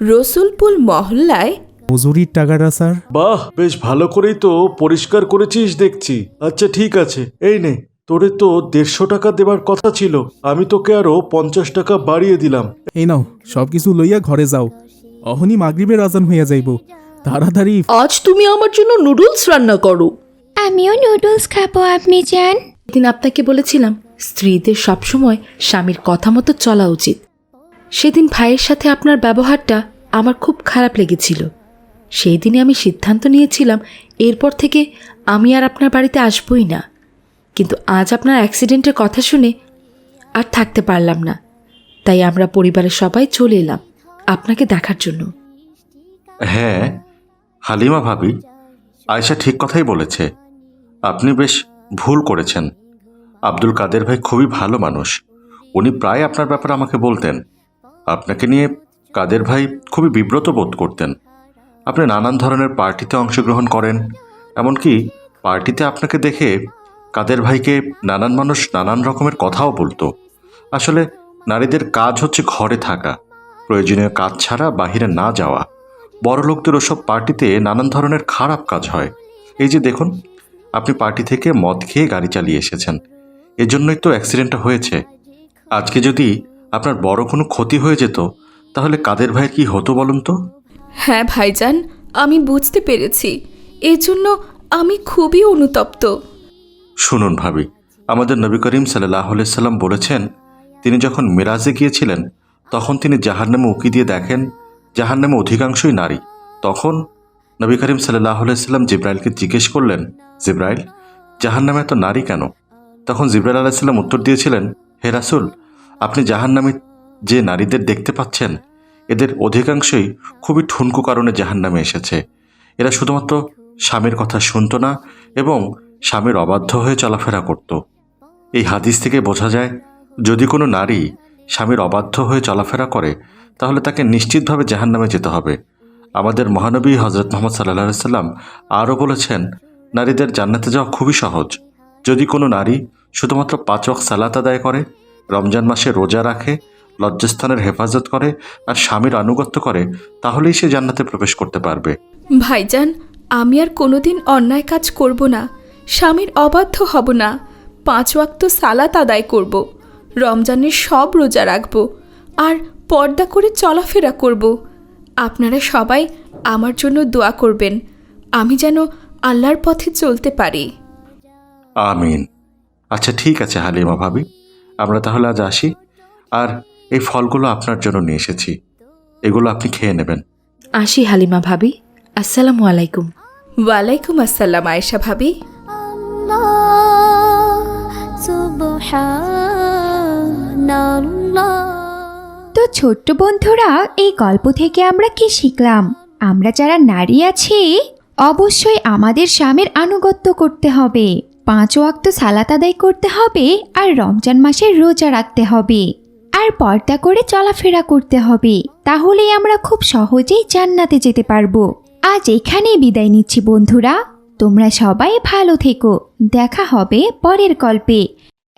রসুলপুর মহল্লায় মজুরির টাকাটা স্যার। বাহ বেশ ভালো করেই তো পরিষ্কার করেছিস দেখছি। আচ্ছা ঠিক আছে এই নে তোরে তো দেড়শো টাকা দেবার কথা ছিল আমি তোকে আরও পঞ্চাশ টাকা বাড়িয়ে দিলাম। এই নাও সব কিছু লইয়া ঘরে যাও। অহনি মাগরিবের আজান হইয়া যাইব। তাড়াতাড়ি আজ তুমি আমার জন্য নুডলস রান্না করো। আমিও নুডলস খাব আপনি চান সেদিন আপনাকে বলেছিলাম স্ত্রীদের সবসময় স্বামীর কথা মতো চলা উচিত। সেদিন ভাইয়ের সাথে আপনার ব্যবহারটা আমার খুব খারাপ লেগেছিল। সেই দিনে আমি সিদ্ধান্ত নিয়েছিলাম, এরপর থেকে আমি আর আপনার বাড়িতে আসবই না। কিন্তু আজ আপনার অ্যাক্সিডেন্টের কথা শুনে আর থাকতে পারলাম না। তাই আমরা পরিবারের সবাই চলে এলাম আপনাকে দেখার জন্য। হ্যাঁ হালিমা ভাবি, আয়শা ঠিক কথাই বলেছে। আপনি বেশ ভুল করেছেন। আব্দুল কাদের ভাই খুবই ভালো মানুষ। উনি প্রায় আপনার ব্যাপারে আমাকে বলতেন। আপনাকে নিয়ে কাদের ভাই খুবই বিব্রত বোধ করতেন। আপনি নানান ধরনের পার্টিতে অংশগ্রহণ করেন, এমনকি পার্টিতে আপনাকে দেখে কাদের ভাইকে নানান মানুষ নানান রকমের কথাও বলতো। আসলে নারীদের কাজ হচ্ছে ঘরে থাকা, প্রয়োজনীয় কাজ ছাড়া বাহিরে না যাওয়া। বড় লোকদের ওসব পার্টিতে নানান ধরনের খারাপ কাজ হয়। এই যে দেখুন, আপনি পার্টি থেকে মদ খেয়ে গাড়ি চালিয়ে এসেছেন। এজন্যই তো অ্যাক্সিডেন্টটা হয়েছে। আজকে যদি আপনার বড় কোনো ক্ষতি হয়ে যেত তাহলে কাদের ভাইয়ের কি হতো বলুন তো? হ্যাঁ ভাইজান আমি বুঝতে পেরেছি। এজন্য আমি খুবই অনুতপ্ত। শুনুন ভাবি আমাদের নবী করিম সাল্লাহ সাল্লাম বলেছেন তিনি যখন মিরাজে গিয়েছিলেন তখন তিনি জাহান্নামে উকি দিয়ে দেখেন জাহান্নামে অধিকাংশই নারী। তখন নবী করিম সাল্লাহ সাল্লাম জিব্রাইলকে জিজ্ঞেস করলেন জিব্রাইল জাহান্নামে এত নারী কেন? তখন জিব্রাইল আলাহিসাল্লাম উত্তর দিয়েছিলেন হে রাসুল আপনি জাহান্নামে যে নারীদের দেখতে পাচ্ছেন, এদের অধিকাংশই খুবই ঠুনকু কারণে জাহান্নামে এসেছে। এরা শুধুমাত্র স্বামীর কথা শুনতো না এবং স্বামীর অবাধ্য হয়ে চলাফেরা করত। এই হাদিস থেকে বোঝা যায়, যদি কোনো নারী স্বামীর অবাধ্য হয়ে চলাফেরা করে, তাহলে তাকে নিশ্চিতভাবে জাহান্নামে যেতে হবে। আমাদের মহানবী হজরত মোহাম্মদ সাল্লাহ সাল্লাম আরও বলেছেন, নারীদের জান্নাতে যাওয়া খুবই সহজ। যদি কোনো নারী শুধুমাত্র পাঁচ সালাত আদায় করে রমজান মাসে রোজা রাখে লজ্জাস্থানের হেফাজত করে আর স্বামীর আনুগত্য করে তাহলেই সে জান্নাতে প্রবেশ করতে পারবে। ভাইজান আমি আর কোনোদিন অন্যায় কাজ করব না। স্বামীর অবাধ্য হব না। পাঁচ ওয়াক্ত সালাত আদায় করব। রমজানের সব রোজা রাখব। আর পর্দা করে চলাফেরা করব। আপনারা সবাই আমার জন্য দোয়া করবেন। আমি যেন আল্লাহর পথে চলতে পারি। আমিন। আচ্ছা ঠিক আছে হালিমা ভাবি। আমরা তাহলে আজ আসি। আর এই ফলগুলো আপনার জন্য নিয়ে এসেছি। এগুলো আপনি খেয়ে নেবেন। আসি হালিমা ভাবি। আসসালামু আলাইকুম। ওয়ালাইকুম আসসালাম আয়েশা ভাবি। তো ছোট্ট বন্ধুরা এই গল্প থেকে আমরা কি শিখলাম? আমরা যারা নারী আছি অবশ্যই আমাদের স্বামীর আনুগত্য করতে হবে। পাঁচ ওয়াক্ত সালাত আদায় করতে হবে আর রমজান মাসে রোজা রাখতে হবে। আর পর্দা করে চলাফেরা করতে হবে। তাহলেই আমরা খুব সহজেই জান্নাতে যেতে পারব। আজ এখানেই বিদায় নিচ্ছি বন্ধুরা। তোমরা সবাই ভালো থেকো। দেখা হবে পরের গল্পে।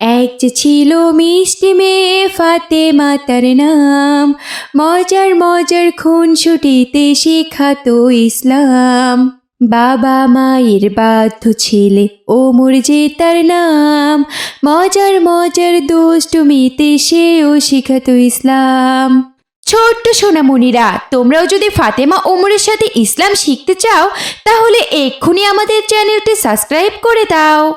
এক যে ছিল মিষ্টি মেয়ে ফাতে তার নাম মজার মজার খুন ছুটিতে শেখাতো ইসলাম। বাবা মায়ের বাধ্য ছেলে। ওমর যে তার নাম। মজার মজার দুষ্টুমিতে সেও শিখাত ইসলাম। ছোট্ট সোনামণিরা, তোমরাও যদি ফাতেমা ওমরের সাথে ইসলাম শিখতে চাও, তাহলে এক্ষুনি আমাদের চ্যানেলটি সাবস্ক্রাইব করে দাও।